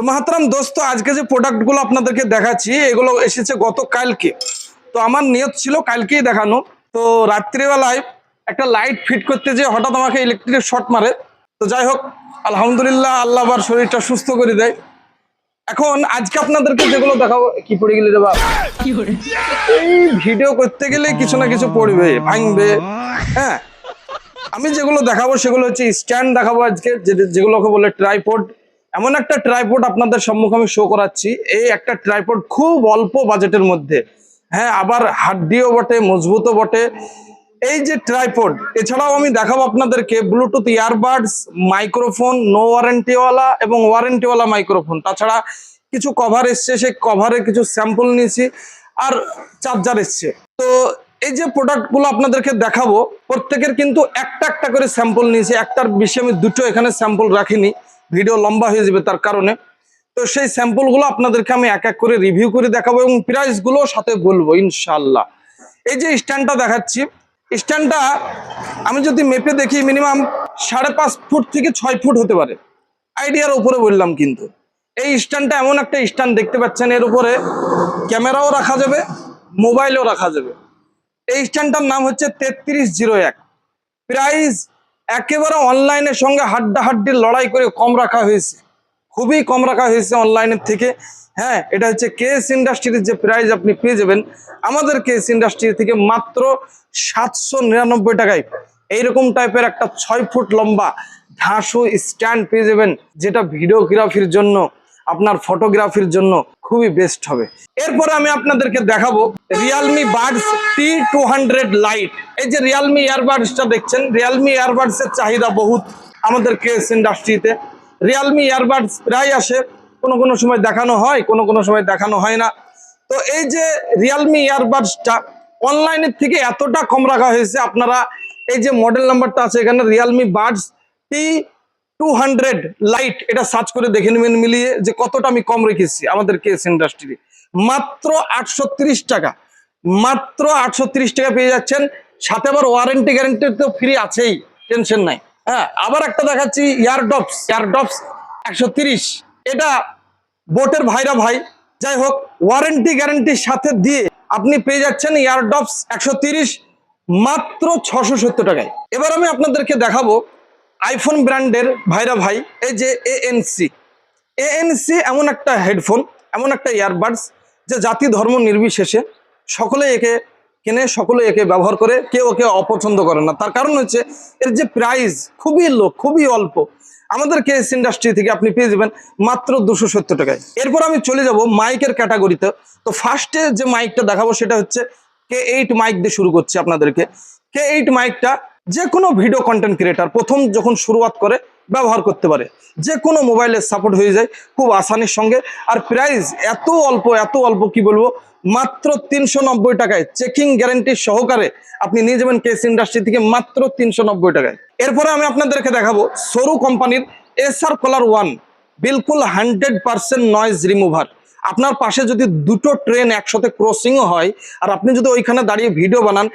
তো মাহাতারাম দোস্ত আজকে যে প্রোডাক্টগুলো আপনাদেরকে দেখাচ্ছি এগুলো এসেছে গত কালকে। তো আমার নিয়ত ছিল কালকেই দেখানো। তো রাত্রিবেলায় একটা লাইট ফিট করতে যে হঠাৎ আমাকে ইলেকট্রিক শর্ট মারে। তো যাই হোক আলহামদুলিল্লাহ আল্লাহ আবার শরীরটা সুস্থ করে দেয়। এখন আজকে আপনাদেরকে যেগুলো দেখাবো কি পড়ে গেলি রে বাবা এই ভিডিও করতে গেলে কিছু না কিছু পড়বে ভাঙবে। হ্যাঁ আমি যেগুলো দেখাবো সেগুলো হচ্ছে স্ট্যান্ড দেখাবো আজকে যেগুলোকে বলে ট্রাইপড এমন একটা ট্রাইপড আপনাদের সম্মুখে আমি শো করাচ্ছি। এই একটা ট্রাইপড খুব অল্প বাজেটের মধ্যে। হ্যাঁ আবার হাড্ডিও বটে, মজবুতও বটে। এই যে ট্রাইপড এছাড়াও আমি দেখাবো আপনাদেরকে ব্লুটুথ ইয়ারবাডস মাইক্রোফোন নো ওয়ারেন্টিওয়ালা এবং ওয়ারেন্টিওয়ালা মাইক্রোফোন তাছাড়া কিছু কভার এসছে, সেই কভারের কিছু স্যাম্পল নিয়েছি আর চার্জার এসছে। তো এই যে প্রোডাক্টগুলো আপনাদেরকে দেখাবো, প্রত্যেকের কিন্তু একটা একটা করে স্যাম্পল নিয়েছি। একটার বেশি আমি দুটো এখানে স্যাম্পল রাখিনি। ভিডিও লম্বা হয়ে যাবে তার কারণে। তো সেই স্যাম্পলগুলো আপনাদেরকে আমি এক এক করে রিভিউ করে দেখাবো এবং প্রাইসগুলো সাথে বলব ইনশাল্লাহ এই যে স্ট্যান্ডটা দেখাচ্ছি স্ট্যান্ডটা আমি যদি মেপে দেখি মিনিমাম সাড়ে পাঁচ ফুট থেকে ছয় ফুট হতে পারে। আইডিয়ার উপরে বললাম কিন্তু। এই স্ট্যান্ডটা এমন একটা স্ট্যান্ড দেখতে পাচ্ছেন, এর উপরে ক্যামেরাও রাখা যাবে, মোবাইলও রাখা যাবে। এই স্ট্যান্ডটার নাম হচ্ছে তেত্রিশ জিরো এক। প্রাইস একেবারে অনলাইনের সঙ্গে হাড্ডাহাড্ডির লড়াই করে কম রাখা হয়েছে। খুবই কম রাখা হয়েছে অনলাইনের থেকে। হ্যাঁ এটা হচ্ছে কেএস ইন্ডাস্ট্রির যে প্রাইস আপনি পেয়ে যাবেন, আমাদের কেএস ইন্ডাস্ট্রি থেকে মাত্র সাতশো নিরানব্বই টাকায়। এইরকম টাইপের একটা ছয় ফুট লম্বা ঢাসু স্ট্যান্ড পেয়ে যাবেন, যেটা ভিডিওগ্রাফির জন্য। আপনার ফটোগ্রাফির জন্য খুবই বেস্ট হবে। এরপরে আমি আপনাদেরকে দেখাবো Realme buds T two hundred lite এই যে রিয়ালমি ইয়ারবাডসটা দেখছেন রিয়ালমি ইয়ারবাডস এর চাহিদা বহুত আমাদের কেস ইন্ডাস্ট্রিতে রিয়ালমি ইয়ারবাডস প্রায় আসে, কোনো কোনো সময় দেখানো হয়, কোনো কোনো সময় দেখানো হয় না। তো এই যে রিয়ালমি ইয়ারবাডসটা অনলাইনের থেকে এতটা কম রাখা হয়েছে, আপনারা এই যে মডেল নাম্বারটা আছে এখানে Realme buds T two hundred lite এটা সার্চ করে দেখে নেবেন মিলিয়ে যে কতটা আমি কম রেখেছি আমাদের কেস ইন্ডাস্ট্রি মাত্র আটশো টাকা, মাত্র আটশো টাকা পেয়ে যাচ্ছেন। সাথে আবার ওয়ারেন্টি গ্যারেন্টি তো ফ্রি আছেই টেনশন নাই। হ্যাঁ আবার একটা দেখাচ্ছি ইয়ারডপস ইয়ারডপস একশো এটা বোটের ভাইরা ভাই, যাই হোক ওয়ারেন্টি গ্যারেন্টির সাথে দিয়ে আপনি পেয়ে যাচ্ছেন ইয়ারডপস একশো মাত্র ছশো টাকায়। এবার আমি আপনাদেরকে দেখাবো আইফোন ব্র্যান্ডের ভাইরা ভাই, এই যে এএনসি এএনসি এমন একটা হেডফোন এমন একটা ইয়ারবাডস যে জাতি ধর্ম নির্বিশেষে সকলে একে কেনে, সকলে একে ব্যবহার করে, কেউ ওকে অপছন্দ করে না। তার কারণ হচ্ছে এর যে প্রাইস খুবই লো, খুবই অল্প। আমাদের কেস ইন্ডাস্ট্রি থেকে আপনি পেয়ে যাবেন মাত্র দুশো সত্তর টাকায়। এরপর আমি চলে যাব মাইকের ক্যাটাগরিতে তো ফার্স্টে যে মাইকটা দেখাবো সেটা হচ্ছে কে এইট মাইক দিয়ে শুরু করছি আপনাদেরকে। কে এইট মাইকটা যে কোনো ভিডিও কন্টেন্ট ক্রিয়েটার প্রথম যখন শুরুয়াত করে, ব্যবহার করতে পারে। যে কোনো মোবাইলের সাপোর্ট হয়ে যায় খুব আসানির সঙ্গে। আর প্রাইস এত অল্প এত অল্প কি বলব? মাত্র তিনশো নব্বই টাকায় চেকিং গ্যারান্টি সহকারে আপনি নিয়ে যাবেন কেস ইন্ডাস্ট্রি থেকে মাত্র তিনশো নব্বই টাকায়। এরপরে আমি আপনাদেরকে দেখাবো সরু কোম্পানির এসআর কলার ওয়ান বিলকুল হান্ড্রেড পার্সেন্ট নয়েজ রিমুভার আপনার পাশে যদি দুটো ট্রেন একসাথে ক্রসিংও হয়, আর আপনি যদি ওইখানে দাঁড়িয়ে ভিডিও বানান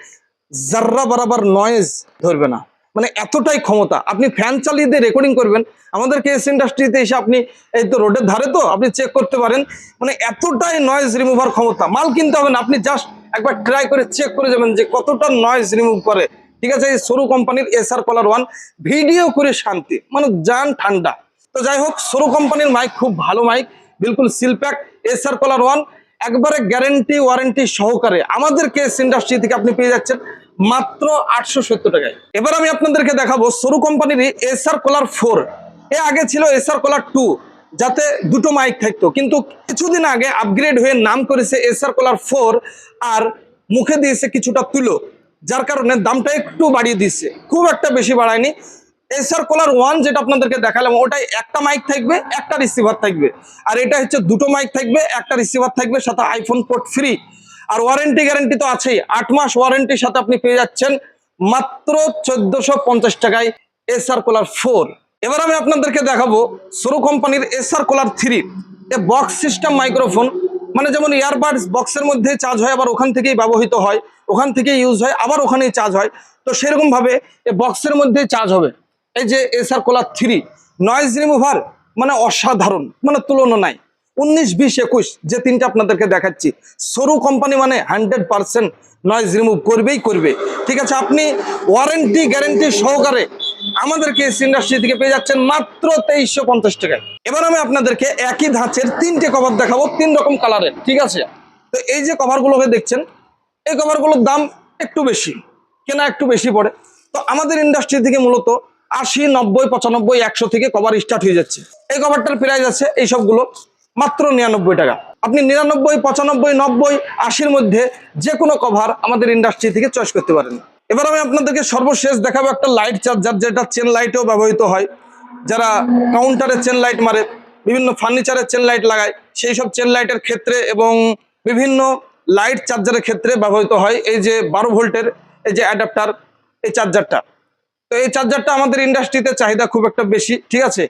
জাররা বরাবর নয়েজ ধরবে না। মানে এতটাই ক্ষমতা। আপনি ফ্যান চালিয়ে দিয়ে রেকর্ডিং করবেন। আমাদের কেস ইন্ডাস্ট্রিতে এসে আপনি এই তো রোডের ধারে তো আপনি চেক করতে পারেন। মানে এতটাই নয়েজ রিমুভার ক্ষমতা। মাল কিনতে হবে না। আপনি জাস্ট একবার ট্রাই করে চেক করে যাবেন যে কতটা নয়েজ রিমুভ করে। ঠিক আছে? এই সরু কোম্পানির এসআর কলার ওয়ান ভিডিও করে শান্তি। মানে যান ঠান্ডা। তো যাই হোক, সরু কোম্পানির মাইক খুব ভালো মাইক বিলকুল seal pack SR collar one একবারে গ্যারেন্টি ওয়ারেন্টি সহকারে আমাদের কেস ইন্ডাস্ট্রি থেকে আপনি পেয়ে যাচ্ছেন মাত্র আটশো সত্তর টাকায়। এবার আমি আপনাদেরকে দেখাবো সরু কোম্পানির এসআর কলার ফোর। এ আগে ছিল এসআর কলার টু, যাতে দুটো মাইক থাকতো। কিন্তু কিছুদিন আগে আপগ্রেড হয়ে নাম করেছে এসআর কলার ফোর আর মুখে দিয়েছে কিছুটা তুলো, যার কারণে দামটা একটু বাড়িয়ে দিচ্ছে খুব একটা বেশি বাড়ায়নি। এসআর কলার ওয়ান যেটা আপনাদেরকে দেখালাম ওটাই একটা মাইক থাকবে, একটা রিসিভার থাকবে। আর এটা হচ্ছে দুটো মাইক থাকবে, একটা রিসিভার থাকবে, সাথে আইফোন পোর্ট ফ্রি আর ওয়ারেন্টি গ্যারেন্টি তো আছেই। আট মাস ওয়ারেন্টির সাথে আপনি পেয়ে যাচ্ছেন মাত্র চোদ্দশো পঞ্চাশ টাকায় এসআর কলার ফোর এবার আমি আপনাদেরকে দেখাবো সরু কোম্পানির SR Kolar three a box system microphone মানে যেমন ইয়ারবাডস বক্সের মধ্যে চার্জ হয়, আবার ওখান থেকেই ব্যবহৃত হয়, ওখান থেকে ইউজ হয়, আবার ওখানেই চার্জ হয়। তো সেরকম ভাবে এ বক্সের মধ্যে চার্জ হবে। এই যে এসআর কোলার থ্রি নয়েজ রিমুভার মানে অসাধারণ মানে তুলনা নাই। উনিশ, বিশ, একুশ যে তিনটা আপনাদেরকে দেখাচ্ছি। সরু কোম্পানি মানে হান্ড্রেড পার্সেন্ট নয়েজ রিমুভ করবেই করবে। ঠিক আছে, আপনি ওয়ারেন্টি গ্যারেন্টি সহকারে আমাদেরকে এস ইন্ডাস্ট্রি থেকে পেয়ে যাচ্ছেন মাত্র তেইশশো পঞ্চাশ টাকায়। এবার আমি আপনাদেরকে একই ধাঁচের তিনটে কভার দেখাবো, তিন রকম কালারের ঠিক আছে? তো এই যে কভারগুলোকে দেখছেন, এই কভারগুলোর দাম একটু বেশি, কেনা একটু বেশি পড়ে। তো আমাদের ইন্ডাস্ট্রি থেকে মূলত আশি, নব্বই, পঁচানব্বই, একশো থেকে কভার স্টার্ট হয়ে যাচ্ছে। এই কভারটার প্রাইস আছে এই সবগুলো। মাত্র নিরানব্বই টাকা। আপনি নিরানব্বই, পঁচানব্বই, নব্বই, আশির মধ্যে যে কোনো কভার আমাদের ইন্ডাস্ট্রি থেকে চয়েস করতে পারেন। এবার আমি আপনাদেরকে সর্বশেষ দেখাবো একটা লাইট চার্জার যেটা চেন লাইটেও ব্যবহৃত হয়। যারা কাউন্টারে চেন লাইট মারে, বিভিন্ন ফার্নিচারের চেন লাইট লাগায়, সেই সব চেন লাইটের ক্ষেত্রে এবং বিভিন্ন লাইট চার্জারের ক্ষেত্রে ব্যবহৃত হয়। এই যে বারো ভোল্টের, এই যে অ্যাডাপ্টার এই চার্জারটা তো এই চার্জারটা আমাদের ইন্ডাস্ট্রিতে চাহিদা খুব একটা বেশি, ঠিক আছে?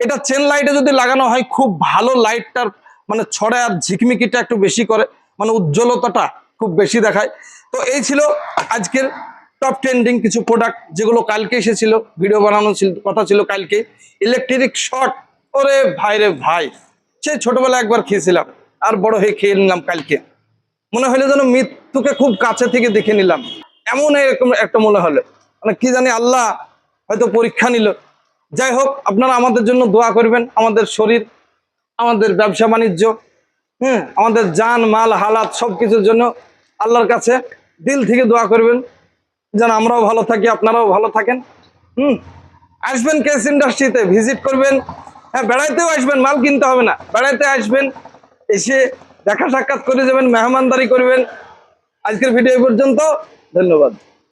এটা চেন লাইটে যদি লাগানো হয়, খুব ভালো লাইটটার মানে ছড়ে আর ঝিকমিকিটা একটু বেশি করে মানে উজ্জ্বলতাটা খুব বেশি দেখায়। তো এই ছিল আজকের টপ ট্রেন্ডিং কিছু প্রোডাক্ট যেগুলো কালকে এসেছিল ভিডিও বানানো কথা ছিল কালকে। ইলেকট্রিক শর্ট ওরে ভাই রে ভাই, সেই ছোটবেলায় একবার খেয়েছিলাম, আর বড় হয়ে খেয়ে নিলাম কালকে। মনে হলো যেন মৃত্যুকে খুব কাছে থেকে দেখে নিলাম। এমন এরকম একটা মনে হলো। মানে কি জানি আল্লাহ হয়তো পরীক্ষা নিল যাই হোক, আপনারা আমাদের জন্য দোয়া করবেন। আমাদের শরীর, আমাদের ব্যবসা বাণিজ্য হ্যাঁ আমাদের জান মাল, হালাত সব কিছুর জন্য আল্লাহর কাছে দিল থেকে দোয়া করবেন। যেন আমরাও ভালো থাকি, আপনারাও ভালো থাকেন। হুম, আসবেন কেস ইন্ডাস্ট্রিতে ভিজিট করবেন। হ্যাঁ বেড়াইতেও আসবেন, মাল কিনতে হবে না। বেড়াইতে আসবেন, এসে দেখা সাক্ষাৎ করে যাবেন, মেহমানদারি করবেন। আজকের ভিডিও পর্যন্ত, ধন্যবাদ।